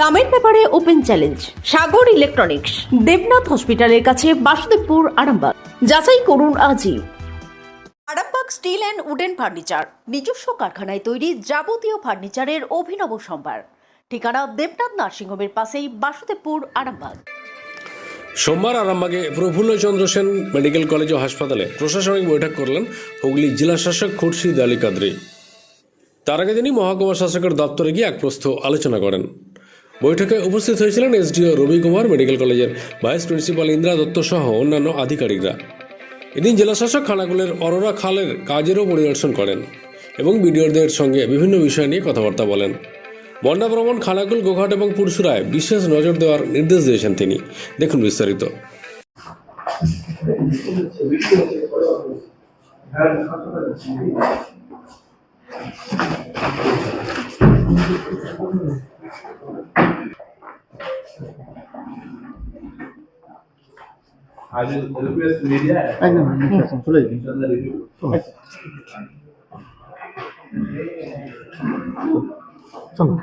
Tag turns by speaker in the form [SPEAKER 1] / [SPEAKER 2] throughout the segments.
[SPEAKER 1] দামের ব্যাপারে open challenge, Sagar electronics, Debnath হসপিটালের কাছে বাসুদেবপুর, আরামবাগ। যাচাই করুন আজই। Arambagh steel and wooden furniture, নিজস্ব কারখানায় তৈরি যাবতীয় ফার্নিচারের অভিনব সম্ভার। ঠিকানা দেবনাথ নার্সিংহোমের পাশেই বাসুদেবপুর, আরামবাগ।
[SPEAKER 2] সোমবার আরামবাগে প্রফুল্লচন্দ্র সেন মেডিকেল কলেজ ও হাসপাতালে প্রশাসনিক বৈঠক করলেন হুগলি জেলা শাসক খুরশিদ আলী কাদরি। তার আগে তিনি মহকুমা শাসকের দপ্তরে গিয়ে এক প্রস্থ আলোচনা করেন। বৈঠকে উপস্থিত হয়েছিলেন এসডিও রবি কুমার মেডিকেল কলেজের ভাইস প্রিন্সিপাল ইন্দ্রা দত্ত সহ অন্যান্য আধিকারিকরা। এদিন জেলাশাসক খানাকুলের অরোরা খালের কাজেরও পরিদর্শন করেন এবং বিডিওদের সঙ্গে বিভিন্ন বিষয় নিয়ে কথাবার্তা বলেন। বন্যা ভ্রমণ, খানাকুল, গোঘাট এবং পুরসুরায় বিশেষ নজর দেওয়ার নির্দেশ দিয়েছেন তিনি। দেখুন বিস্তারিত।
[SPEAKER 3] I will request media.
[SPEAKER 4] একদম চলে যাবে।
[SPEAKER 3] Internal review.
[SPEAKER 4] চলো।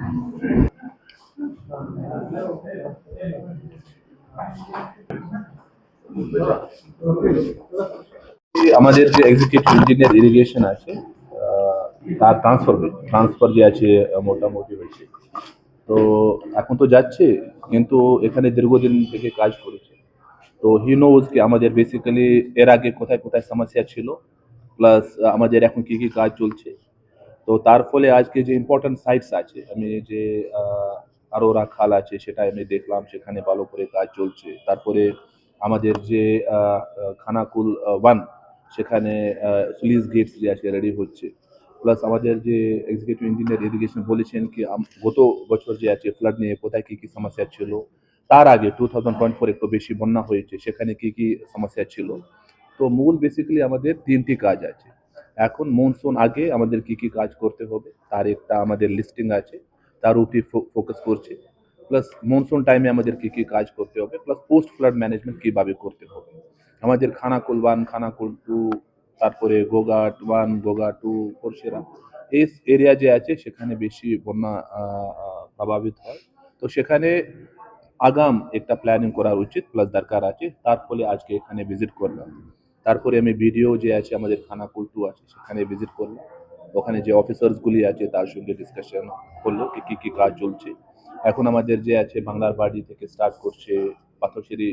[SPEAKER 3] আমাদের যে এক্সিকিউটিভ ইঞ্জিনিয়ার ইরিগেশন আছে তার ট্রান্সফার ট্রান্সফার যে আছে মোটামুটি হয়েছে। তো এখন তো যাচ্ছে কিন্তু এখানে দীর্ঘদিন থেকে কাজ করেছে। তো হি নোজ কি আমাদের বেসিক্যালি এর আগে কোথায় কোথায় সমস্যা ছিল প্লাস আমাদের এখন কি কি কাজ চলছে। তো তার ফলে আজকে যে ইম্পর্টেন্ট সাইটস আছে, আমি যে আরোরা খাল আছে সেটা আমি দেখলাম, সেখানে ভালো করে কাজ চলছে। তারপরে আমাদের যে খানাকুল ওয়ান সেখানে সুলিস গেটস যে আছে রেডি হচ্ছে। প্লাস আমাদের যে এক্সিকিউটিভ ইঞ্জিনিয়ার ইরিগেশন বলেছেন কি গত বছর যে আছে ফ্লাড নিয়ে কোথায় কী কী সমস্যা ছিল তার আগে টু থাউজেন্ড পয়েন্ট ফোর একটু বেশি বন্যা হয়েছে, সেখানে কি কি সমস্যা ছিল? তো মূল বেসিক্যালি আমাদের তিনটি কাজ আছে। এখন মনসুন আগে আমাদের কি কি কাজ করতে হবে, তার একটা আমাদের লিস্টিং আছে, তার উপরে ফোকাস করছে। প্লাস মনসুন টাইমে আমাদের কি কি কাজ করতে হবে প্লাস পোস্ট ফ্লাড ম্যানেজমেন্ট কীভাবে করতে হবে। আমাদের খানাকুল ওয়ান খানাকুল টু তারপরে গোগাট ওয়ান গোগা টু পরশেরা এই এরিয়া যে আছে, সেখানে বেশি বন্যা প্রভাবিত হয়। তো সেখানে আগাম একটা প্ল্যানিং করা উচিত প্লাস দরকার আছে। তার ফলে আজকে এখানে ভিজিট করলাম। তারপরে আমি ভিডিও যে আছে, আমাদের খানা টু আছে, সেখানে ভিজিট করলাম। ওখানে যে অফিসার্সগুলি আছে, তার সঙ্গে ডিসকাশন করল কি, কী কী কাজ চলছে। এখন আমাদের যে আছে, বাংলার বাড়ি থেকে স্টার্ট করছে, পাথরশিরি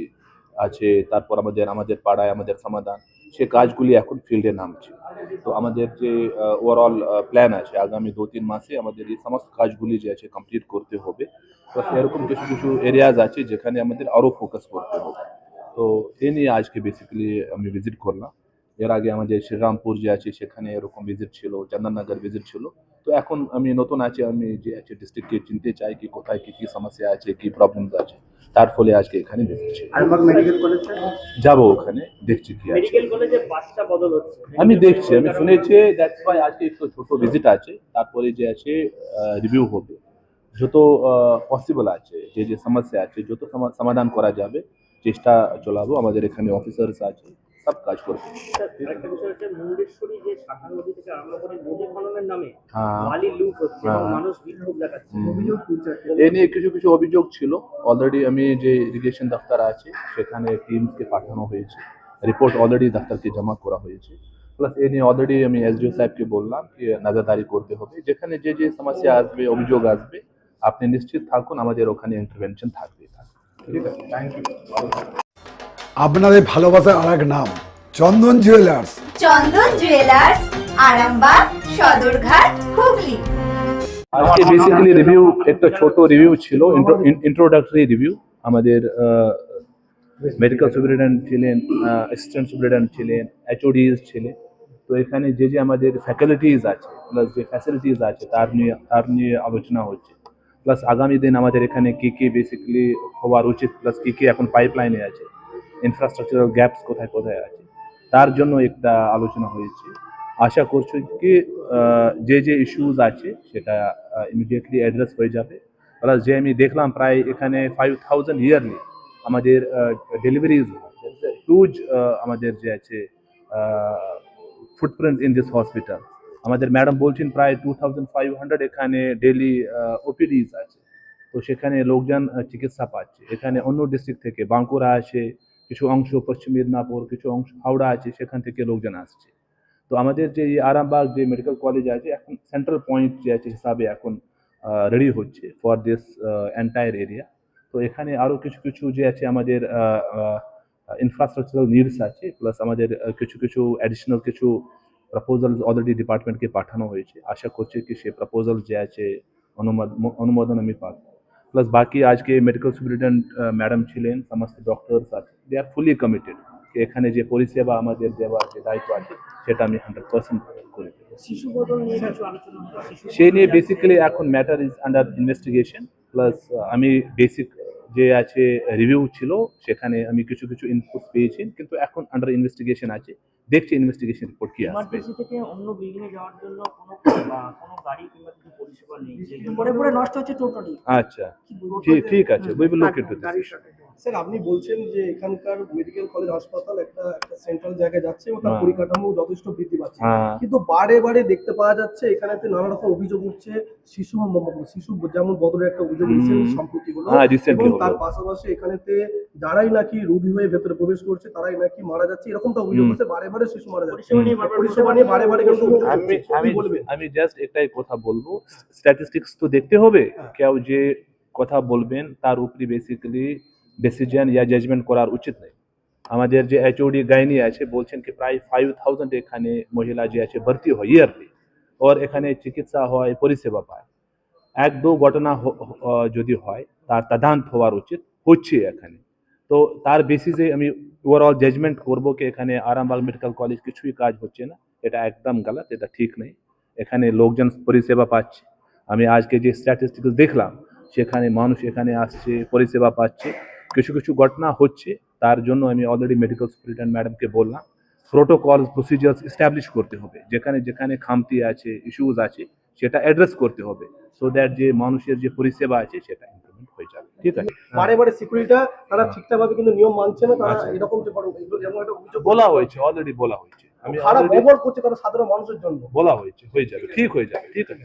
[SPEAKER 3] আছে, তারপর আমাদের আমাদের পাড়ায় আমাদের সমাধান। সে কাজগুলি এখন ফিল্ডে নামছে। তো আমাদের যে ওভারঅল প্ল্যান আছে, আগামী দু তিন মাসে আমাদের এই সমস্ত কাজগুলি যে আছে কমপ্লিট করতে হবে। তো এরকম কিছু কিছু এরিয়াজ আছে যেখানে আমাদের আরও ফোকাস করতে হবে। তো এ নিয়ে আজকে বেসিক্যালি আমি ভিজিট করলাম। এর আগে আমাদের শ্রীরামপুর যে আছে সেখানে এরকম ভিজিট ছিল, চন্দননগর ভিজিট ছিল। তো এখন আমি নতুন আছে, আমি যে আছে ডিস্ট্রিক্টকে চিনতে চাই, কি কোথায়, কী কী সমস্যা আছে, কী প্রবলেমস আছে। তার ফলে আজকে এখানে
[SPEAKER 4] কলেজ
[SPEAKER 3] যাব ওখানে দেখছি কি আছে।
[SPEAKER 5] মেডিকেল কলেজে বাচ্চা বদল হচ্ছে।
[SPEAKER 3] আমি দেখছি আমি শুনেছি দ্যাটস ওয়াই আজকে একটু ছোট ভিজিট আছে তারপরে যে আছে রিভিউ হবে। যত পসিবল আছে যে যে সমস্যা আছে যত সমা- সমাধান করা যাবে চেষ্টা চলাবো আমাদের এখানে অফিসার্স আছে। সব কাজ করবে
[SPEAKER 5] আরেকটা বিষয় হচ্ছে মুন্ডেশ্বরী যে শাখা নদী থেকে আরম্ভ করে নদী খননের নামে
[SPEAKER 3] হ্যাঁ।
[SPEAKER 5] বালি লুট হচ্ছে
[SPEAKER 3] হ্যাঁ।
[SPEAKER 5] মানুষ বিক্ষোভ দেখাচ্ছে। অভিযোগ
[SPEAKER 3] এ নিয়ে কিছু কিছু অভিযোগ ছিল। অলরেডি আমি যে ইরিগেশন দপ্তর আছে সেখানে টিমকে পাঠানো হয়েছে। রিপোর্ট অলরেডি দপ্তরকে জমা করা হয়েছে। প্লাস এ নিয়ে অলরেডি আমি এসডিও সাহেবকে বললাম কি নজরদারি করতে হবে। যেখানে যে যে সমস্যা আসবে অভিযোগ আসবে আপনি নিশ্চিত থাকুন আমাদের ওখানে ইন্টারভেনশন থাকবে। ঠিক আছে? থ্যাংক ইউ
[SPEAKER 6] আপনাদের ভালোবাসার আর এক নাম চন্দন জুয়েলার্স
[SPEAKER 7] চন্দন জুয়েলার্স আরামবাগ সদরঘাট হুগলি।
[SPEAKER 3] আজকে বেসিক্যালি রিভিউ একটা ছোট রিভিউ ছিল ইন্ট্রোডাক্টরি রিভিউ আমাদের মেডিকেল সুপারিনটেন্ডেন্ট ছিলেন অ্যাসিস্ট্যান্ট সুপারিনটেন্ডেন্ট ছিলেন এইচওডিজ ছিলেন। তো এখানে যে যে আমাদের ফ্যাকাল্টিজ আছে প্লাস যে ফ্যাসিলিটিস আছে তার নিয়ে তার নিয়ে আলোচনা হচ্ছে। প্লাস আগামী দিন আমাদের এখানে কী কী বেসিক্যালি হওয়ার উচিত প্লাস কী কী এখন পাইপলাইনে আছে। ইনফ্রাস্ট্রাকচারাল গ্যাপস কোথায় কোথায় আছে? তার জন্য একটা আলোচনা হয়েছে। আশা করছি কি যে যে ইস্যুজ আছে, সেটা ইমিডিয়েটলি অ্যাড্রেস হয়ে যাবে। প্লাস যে আমি দেখলাম প্রায় এখানে ফাইভ থাউজেন্ড ইয়ারলি আমাদের ডেলিভারিজ হিউজ আমাদের যে আছে ফুটপ্রিন্ট ইন দিস হসপিটাল আমাদের ম্যাডাম বলছেন প্রায় টু থাউজেন্ড ফাইভ হান্ড্রেড এখানে ডেলি ওপিডিজ আছে। তো সেখানে লোকজন চিকিৎসা পাচ্ছে। এখানে অন্য ডিস্ট্রিক্ট থেকে বাঁকুড়া আছে কিছু অংশ পশ্চিম মেদিনীপুর, কিছু অংশ হাওড়া আছে, সেখান থেকে লোকজন আসছে। তো আমাদের যে আরামবাগ যে মেডিকেল কলেজ আছে, এখন সেন্ট্রাল পয়েন্ট যে আছে হিসাবে এখন রেডি হচ্ছে ফর দিস এন্টায়ার এরিয়া তো এখানে আরও কিছু কিছু যে আছে আমাদের ইনফ্রাস্ট্রাকচারাল নিডস আছে প্লাস আমাদের কিছু কিছু অ্যাডিশনাল কিছু প্রপোজাল অলরেডি ডিপার্টমেন্টকে পাঠানো হয়েছে। আশা করছি কি সে প্রপোজাল যে আছে, অনুমোদ, অনুমোদন আমি পাব। প্লাস বাকি আজকে মেডিকেল সুপারিনটেন্ডেন্ট ম্যাডাম ছিলেন সমস্ত ডক্টরস আছে। দে আর ফুলি কমিটেড এখানে যে পরিষেবা আমাদের দেওয়ার যে দায়িত্ব আছে সেটা আমি হান্ড্রেড পার্সেন্ট করে সেই নিয়ে বেসিক্যালি এখন matter is under investigation plus আমি বেসিক যে আছে রিভিউ ছিল সেখানে আমি কিছু কিছু ইনপুট পেয়েছি কিন্তু এখন আন্ডার ইনভেস্টিগেশন আছে। দেখছি ইনভেস্টিগেশন রিপোর্ট কি আসবে
[SPEAKER 5] থেকে অন্য বিল্ডিং এ যাওয়ার জন্য কোনো বা কোনো গাড়ি কিংবা কিছু পরিষেবা নেই
[SPEAKER 8] পরে পরে নষ্ট হচ্ছে টোটালি
[SPEAKER 3] আচ্ছা ঠিক ঠিক আছে we will look into this
[SPEAKER 4] sir আপনি বলছেন যে এখানকার মেডিকেল কলেজ হাসপাতাল একটা একটা সেন্ট্রাল জায়গায় যাচ্ছে এবং তার
[SPEAKER 3] হ্যাঁ।
[SPEAKER 4] পরিকাঠামো যথেষ্ট বৃদ্ধি পাচ্ছে
[SPEAKER 3] হ্যাঁ
[SPEAKER 4] কিন্তু বারে বারে দেখতে পাওয়া যাচ্ছে এখানেতে নানা রকম অভিযোগ উঠছে শিশু শিশু যেমন বদলের একটা অভিযোগ। রিসেন্ট সম্প্রতি হলো
[SPEAKER 3] হ্যাঁ,
[SPEAKER 4] এবং তার পাশাপাশি এখানেতে যারাই নাকি রোগী হয়ে ভেতরে প্রবেশ করছে তারাই নাকি মারা যাচ্ছে এরকমটা অভিযোগ। হচ্ছে বারে বারে শিশু মারা যাচ্ছে
[SPEAKER 5] পরিষেবা নিয়ে
[SPEAKER 4] বারে বারে কিন্তু
[SPEAKER 3] আমি জাস্ট একটাই কথা বলব স্ট্যাটিস্টিক্স তো দেখতে হবে। কেউ যে কথা বলবেন তার উপরে বেসিক্যালি ডিসিশন ইয়া জাজমেন্ট করার উচিত নেই। আমাদের যে এইচওডি গাইনি আছে, বলছেন কি প্রায় ফাইভ থাউজেন্ড এখানে মহিলা যে আছে, ভর্তি হয় ইয়ারলি ওর এখানে চিকিৎসা হয়, পরিষেবা পায়। এক দু ঘটনা যদি হয়, তার তদন্ত হওয়ার উচিত, হচ্ছে এখানে। তো তার বেসিসে আমি ওভারঅল জাজমেন্ট করব কি এখানে আরামবাগ মেডিকেল কলেজ কিছুই কাজ হচ্ছে না, এটা একদম গলত, এটা ঠিক নেই। এখানে লোকজন পরিষেবা পাচ্ছে। আমি আজকে যে স্ট্যাটিস্টিক্স দেখলাম, সেখানে মানুষ এখানে আসছে, পরিষেবা পাচ্ছে। কিছু কিছু ঘটনা হচ্ছে তার জন্য আমি অলরেডি মেডিকেল সুপারিনটেন্ডেন্ট ম্যাডামকে বললাম প্রোটোকল প্রসিজার্স এস্টাবলিশ করতে হবে। যেখানে যেখানে খামতি আছে ইস্যুজ আছে সেটা অ্যাড্রেস করতে হবে সো দ্যাট যে মানুষের যে পরিষেবা আছে সেটা ইমপ্লিমেন্ট হয়ে যাবে ঠিক আছে?
[SPEAKER 4] বারে বারে সিকিউরিটিটা তারা ঠিকঠাক ভাবে কিন্তু নিয়ম মানছে না তারা। এরকম যে
[SPEAKER 3] বলা হয়েছে অলরেডি বলা হয়েছে। আমি
[SPEAKER 4] খারাপ ব্যবহার করছে তারা সাধারণ মানুষের জন্য।
[SPEAKER 3] বলা হয়েছে হয়ে যাবে ঠিক হয়ে যাবে ঠিক আছে।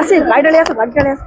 [SPEAKER 8] আসে গাড়িটা নিয়ে আসো। গাড়িটা নিয়ে আসো